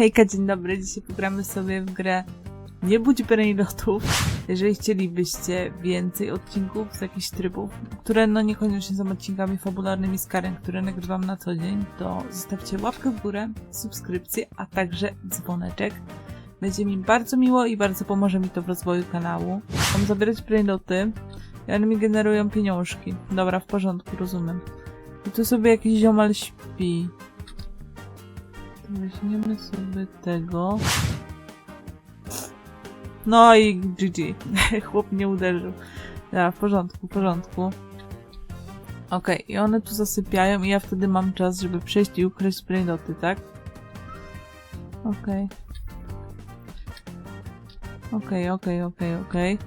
Hejka, dzień dobry. Dzisiaj pogramy sobie w grę Nie budź brainrotów. Jeżeli chcielibyście więcej odcinków z jakichś trybów, które no niekoniecznie są odcinkami fabularnymi z Karen, które nagrywam na co dzień, to zostawcie łapkę w górę, subskrypcję, a także dzwoneczek. Będzie mi bardzo miło i bardzo pomoże mi to w rozwoju kanału. Mam zabierać brainroty one mi generują pieniążki. Dobra, w porządku, rozumiem. I tu sobie jakiś ziomal śpi. Weźmiemy sobie tego. No i GG. Chłop nie uderzył. Ja, w porządku, w porządku. Okej, i one tu zasypiają i ja wtedy mam czas, żeby przejść i ukraść brainoty, tak? Okej. Okej, okej, okej, okej.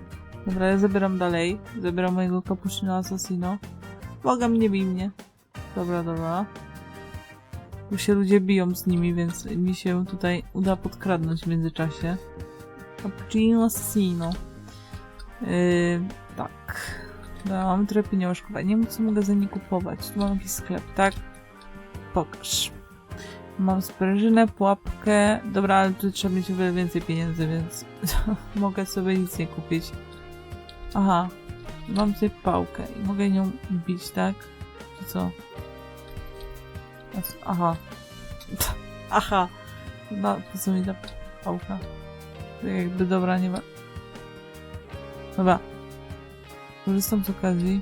Dobra, ja zabieram dalej. Zabieram mojego kapucino assassino. Błagam, nie bij mnie. Dobra, dobra. Tu się ludzie biją z nimi, więc mi się tutaj uda podkradnąć w międzyczasie. Cappuccino Assassino. Yy, tak. Dobra, mamy trochę pieniążków, nie wiem co mogę za nie kupować. Tu mam jakiś sklep, tak? Pokaż. Mam sprężynę, pułapkę. Dobra, ale tu trzeba mieć o wiele więcej pieniędzy, więc mogę sobie nic nie kupić. Aha. Mam tutaj pałkę i mogę nią bić, tak? Co? Aha. Aha. No, po co mi ta pałka? Jakby dobra, nie ma. Dobra. Korzystam z okazji.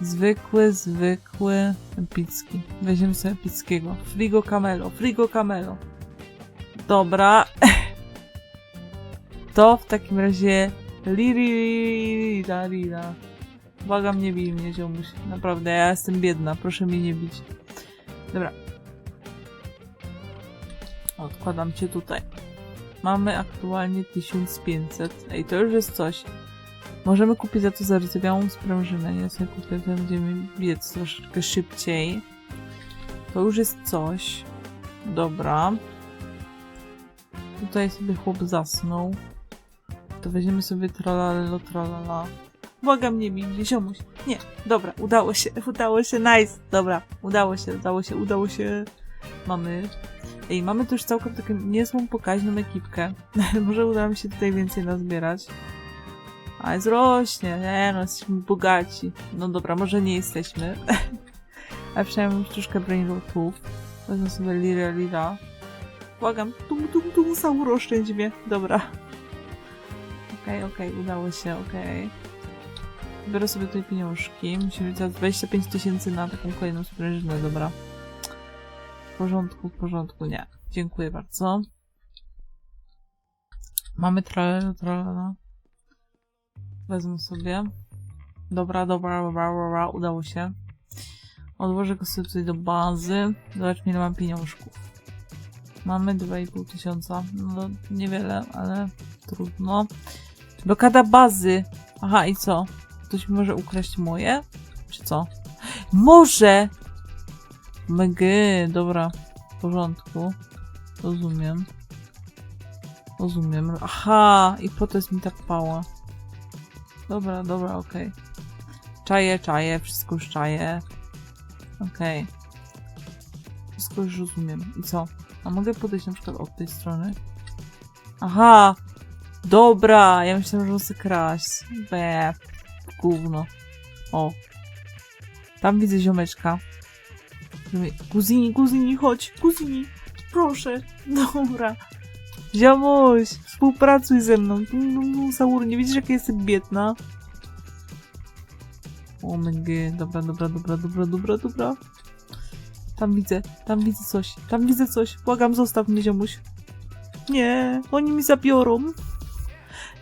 Zwykły, zwykły, epicki. Weźmiemy sobie epickiego. Frigo Camelo, Frigo Camelo. Dobra. To w takim razie Lirira, lira. Błagam, nie bij mnie, ziomuś. Naprawdę, ja jestem biedna, proszę mnie nie bić. Dobra. Odkładam cię tutaj. Mamy aktualnie 1500. Ej, to już jest coś. Możemy kupić za to zardzewiałą sprężynę. Ja sobie kupię, to będziemy biec troszeczkę szybciej. To już jest coś. Dobra. Tutaj sobie chłop zasnął. To weźmiemy sobie tralalelo, tralala. Błagam, nie bij mnie, ziomuś. Nie, dobra, udało się, udało się, nice. Dobra, udało się, udało się, udało się. Mamy. Ej, mamy tu już całkiem taką niezłą, pokaźną ekipkę. Może uda mi się tutaj więcej nazbierać. A jest rośnie, nie no, jesteśmy bogaci. No dobra, może nie jesteśmy. Ale przynajmniej troszkę brainrotów. Wezmę sobie lira, lira. Błagam, tum, tum, tum, sauro, oszczędź mnie. Dobra. Okej, okej, udało się, okej. Biorę sobie tutaj pieniążki. Musimy za 25 tysięcy na taką kolejną sprężynę, dobra. W porządku, w porządku, nie. Dziękuję bardzo. Mamy tralala, tralala. Wezmę sobie. Dobra, dobra, dobra, dobra, udało się. Odłożę go sobie tutaj do bazy. Zobaczmy, ile mam pieniążków. Mamy 2,5 tysiąca. No, niewiele, ale trudno. Blokada bazy. Aha, i co? Ktoś może ukraść moje? Czy co? Może! Mgy, dobra. W porządku. Rozumiem. Rozumiem. Aha! I po to jest mi ta pała. Dobra, dobra, okej. Czaję, czaję, wszystko już czaję. Okej. Wszystko już rozumiem. I co? A mogę podejść na przykład od tej strony? Aha! Dobra! Ja myślałam, że muszę kraść. Be, gówno. O. Tam widzę ziomeczka. Kuzini, kuzini, chodź, kuzini. Proszę. Dobra. Ziomuś, współpracuj ze mną. No, no, Saur, nie widzisz, jak jestem biedna? O my dobra, dobra, dobra, dobra, dobra, dobra. Tam widzę, tam widzę coś, tam widzę coś. Błagam, zostaw mnie, ziomuś. Nie, oni mi zabiorą.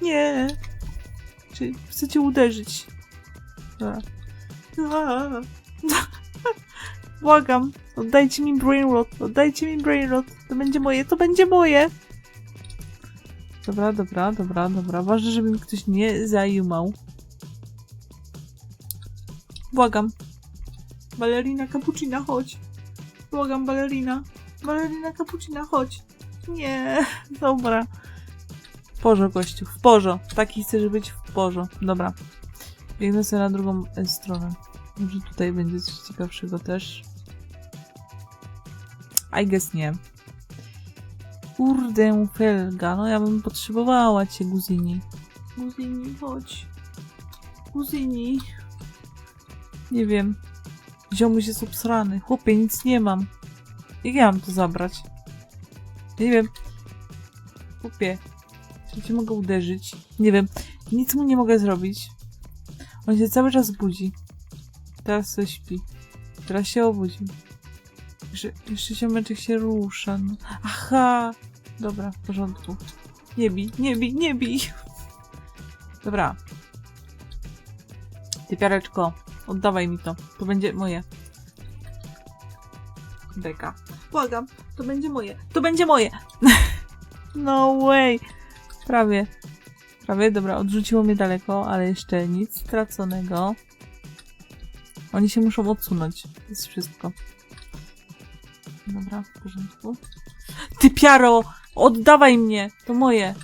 Nie. Czy chcecie uderzyć? Aaa. Błagam, oddajcie mi brainrot, oddajcie mi brainrot. To będzie moje, to będzie moje. Dobra, dobra, dobra, dobra. Ważne, żeby mi ktoś nie zajumał. Błagam. Balerina Cappuccina, chodź. Błagam, balerina. Balerina Cappuccina, chodź. Nie, dobra. W porze, gościu, w porze. Taki chcesz być w porze. Dobra. Biegnę sobie na drugą e, stronę. Może tutaj będzie coś ciekawszego też. I guess nie. Kurde, Felga, no ja bym potrzebowała cię, Guzini. Guzini, chodź. Guzini. Nie wiem. Ziomuś jest obsrany. Chłopie, nic nie mam. Jak ja mam to zabrać? Nie wiem. Chłopie. Cię mogę uderzyć? Nie wiem. Nic mu nie mogę zrobić. On się cały czas budzi. Teraz sobie śpi. Teraz się obudził. Jeszcze, jeszcze ziomeczek się rusza. No. Aha! Dobra, w porządku. Nie bij, nie bij, nie bij! Dobra. Ty piareczko, oddawaj mi to. To będzie moje. Beka. Błagam, to będzie moje. To będzie moje! no way! Prawie. Prawie, dobra, odrzuciło mnie daleko, ale jeszcze nic straconego. Oni się muszą odsunąć. To jest wszystko. Dobra, w porządku. Ty piaro! Oddawaj mnie! To moje!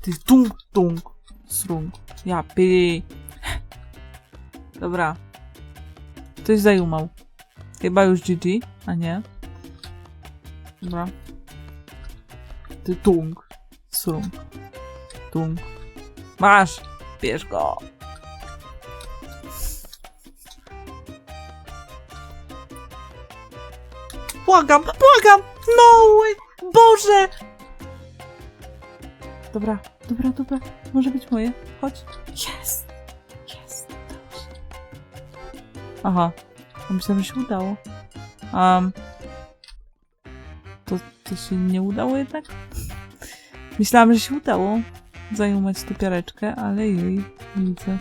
Ty tung tung srung. Ja py. Dobra. Ktoś zajumał. Chyba już GG, a nie. Dobra. Ty tung srung. Tung. Masz! Bierz go! Błagam, błagam! No! Boże! Dobra, dobra, dobra. Może być moje. Chodź. Jest! Jest! się. Aha. Ja Myślałam, że się udało. Um, to, to się nie udało jednak? Myślałam, że się udało zajumać tę piareczkę, ale jej, widzę.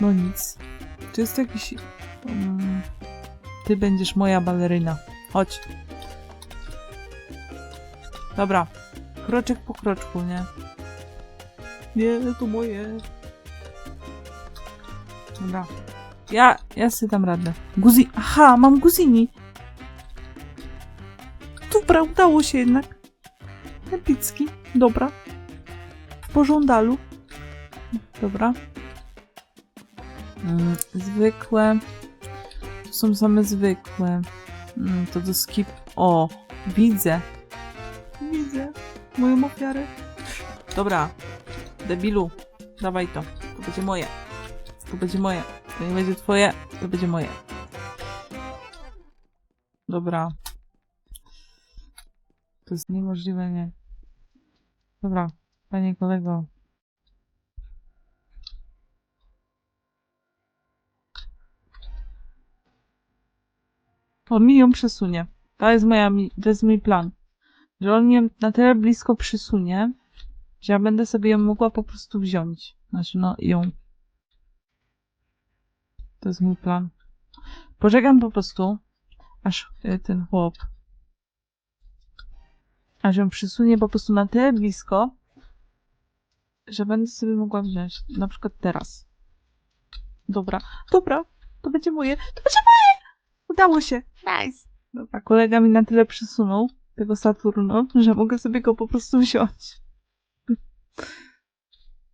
No nic. Czy jest jakiś... Um, ty będziesz moja baleryna. Chodź. Dobra. Kroczek po kroczku, nie? Nie, to moje. Dobra. Ja, ja sobie dam radę. Guzi... Aha, mam guzini. Dobra, udało się jednak. Epicki. Dobra. W pożądalu. Dobra. Mm, zwykłe. To są same zwykłe. Mm, to do skip. O, widzę. Widzę moją ofiarę. Dobra, debilu, dawaj to. To będzie moje. To będzie moje. To nie będzie twoje, to będzie moje. Dobra. To jest niemożliwe, nie. Dobra, panie kolego. On mi ją przesunie. To jest moja, to jest mój plan. Że on mnie na tyle blisko przysunie, że ja będę sobie ją mogła po prostu wziąć. Znaczy, no, ją. To jest mój plan. Poczekam po prostu, aż y, ten chłop, aż ją przysunie po prostu na tyle blisko, że będę sobie mogła wziąć. Na przykład teraz. Dobra, dobra, to będzie moje, to będzie moje! Udało się, nice! Dobra, kolega mi na tyle przysunął tego Saturnu, że mogę sobie go po prostu wziąć.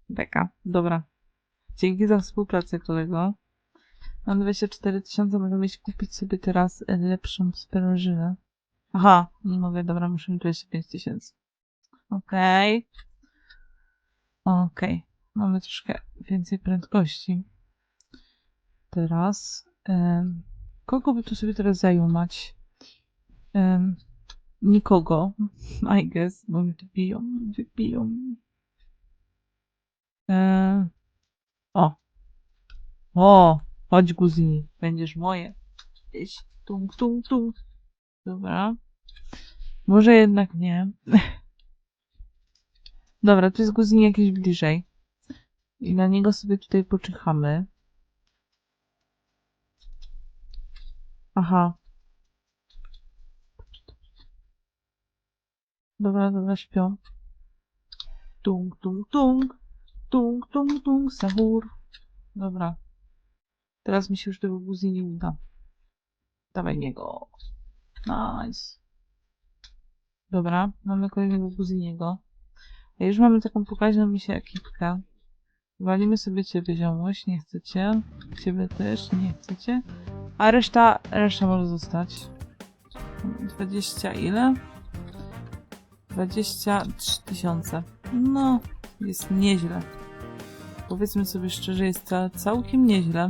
Beka, dobra. Dzięki za współpracę, kolego. Mam 24 tysiące, mogę mieć kupić sobie teraz e, lepszą sprężynę. Aha, nie mogę, dobra, muszę mieć 25 tysięcy. Okej. Okej. Mamy troszkę więcej prędkości. Teraz. em, kogo by tu sobie teraz zajumać? Em, nikogo. I guess, bo mnie tu biją, wybiją. E, o. O, chodź Guzini, będziesz moje. Idź, tung, tung, tung. Dobra. Może jednak nie. Dobra, tu jest Guzini jakieś bliżej. I na niego sobie tutaj poczyhamy. Aha. Dobra, dobra, śpią. Tung, tung, tung. Tung, tung, tung, sahur. Dobra. Teraz mi się już tego guzi nie uda. Dawaj niego. Nice. Dobra, mamy kolejnego guziniego. Już mamy taką pokaźną mi się ekipkę. Walimy sobie ciebie ziomuś, nie chcecie. Ciebie też, nie chcecie. A reszta, reszta może zostać. 20 ile? 23 tysiące. No, jest nieźle. Powiedzmy sobie szczerze, jest to całkiem nieźle.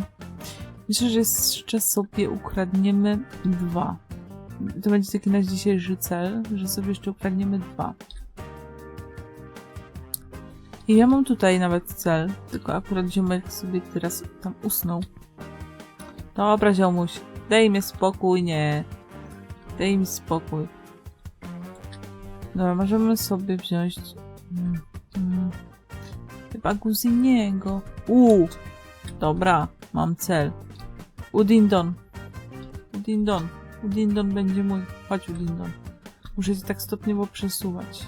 Myślę, że jeszcze sobie ukradniemy dwa. To będzie taki nasz dzisiejszy cel, że sobie jeszcze ukradniemy dwa. I ja mam tutaj nawet cel, tylko akurat ziomek sobie teraz tam usnął. Dobra, ziomuś, daj mi spokój, nie. Daj mi spokój. Dobra, możemy sobie wziąć... Mm, mm, chyba Guziniego. Uuu, dobra, mam cel. Udindon. Udindon. Udindon będzie mój. Chodź, Udindon. Muszę się tak stopniowo przesuwać.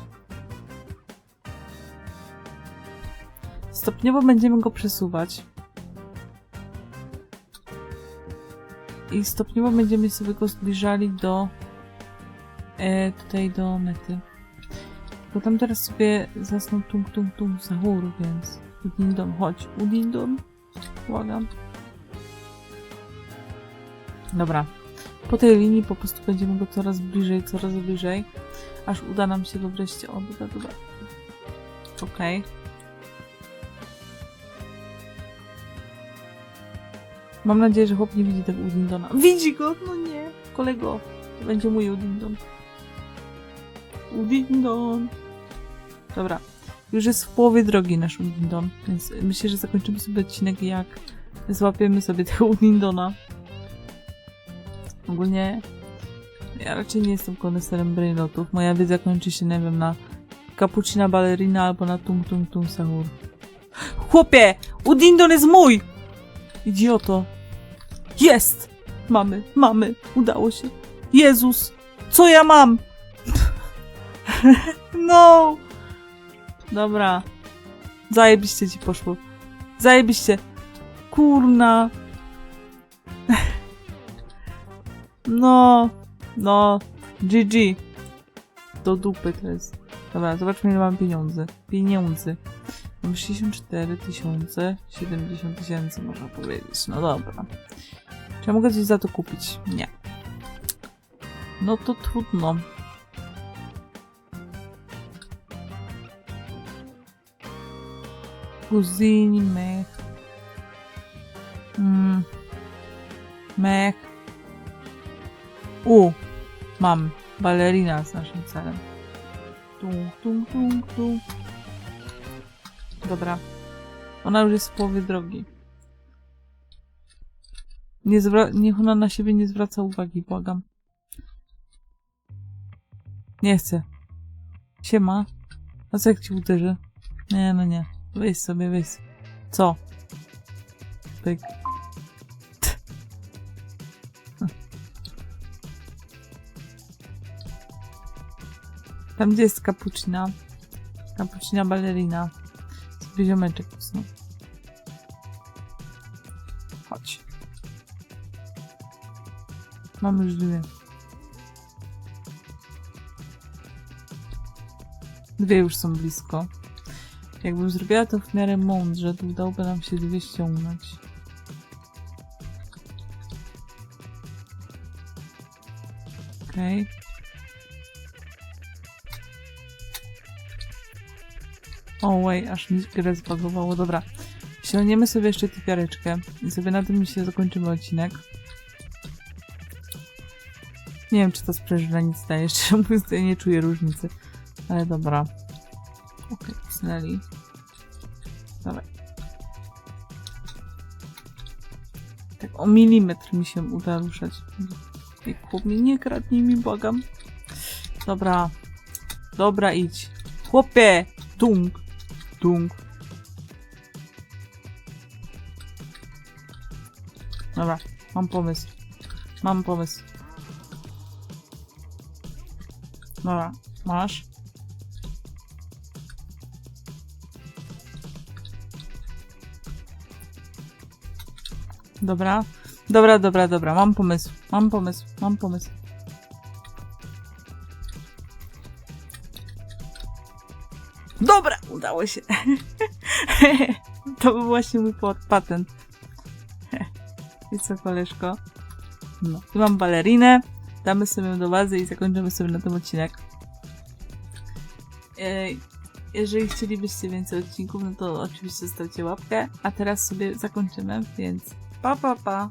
Stopniowo będziemy go przesuwać. I stopniowo będziemy sobie go zbliżali do e, tutaj do mety. Bo tam teraz sobie zasnął tung tung tung sahur, więc Udindon, chodź. Udindon. Błagam. Dobra. Po tej linii po prostu będziemy go coraz bliżej, coraz bliżej, aż uda nam się go wreszcie... O, dobra, dobra. Okej. Mam nadzieję, że chłop nie widzi tego Udindona. Widzi go! No nie! Kolego! To będzie mój Udindon. Udindon! Dobra. Już jest w połowie drogi nasz Udindon, więc myślę, że zakończymy sobie odcinek jak złapiemy sobie tego Udindona. Ogólnie ja raczej nie jestem koneserem brainotów. Moja wiedza kończy się, nie wiem, na Cappuccina Ballerina albo na Tung Tung Tung Sahur. Chłopie! Udindon jest mój! Idioto. Jest! Mamy, mamy, udało się. Jezus! Co ja mam? no! Dobra. Zajebiście ci poszło. Zajebiście. Kurna. No, no, GG. Do dupy to jest. Dobra, zobaczmy ile mam pieniędzy. Pieniędzy. Mam 64 tysiące, 70 tysięcy można powiedzieć. No dobra. Czy ja mogę coś za to kupić? Nie. No to trudno. Kuzini, mech. Mm. Mech. U, mam balerina z naszym celem. Tung, tung, tung, tung. Dobra. Ona już jest w połowie drogi. Nie niech ona na siebie nie zwraca uwagi, błagam. Nie chcę. Siema. A co jak ci uderzy? Nie, no nie. Weź sobie, weź. Co? Pyk. Tam gdzie jest kapucina. Kapucina balerina. Sobie ziomeczek. Chodź. Mamy już dwie. Dwie już są blisko. Jakbym zrobiła to w miarę mądrze, to udałoby nam się dwie ściągnąć. Okej. O, wait, aż mi grę zbagowało. Dobra. Ściągniemy sobie jeszcze typiareczkę i sobie na tym się zakończymy odcinek. Nie wiem, czy to sprężyna nic daje. Szczerze mówiąc, ja nie czuję różnicy. Ale dobra. Okej, okay, usnęli. Dawaj. Tak o milimetr mi się uda ruszać. Ej, chłopie, nie kradnij mi, błagam. Dobra. Dobra, idź. Chłopie! Tung. Tung. Dobra, mam pomysł. Mam pomysł. Dobra, masz. Dobra. Dobra, dobra, dobra. Mam pomysł. Mam pomysł. Mam pomysł. Udało się. to był właśnie mój patent. I co, koleżko? No, tu mam balerinę. damy sobie ją do bazy i zakończymy sobie na tym odcinek. E, Jeżeli chcielibyście więcej odcinków, no to oczywiście zostawcie łapkę, a teraz sobie zakończymy, więc pa pa pa!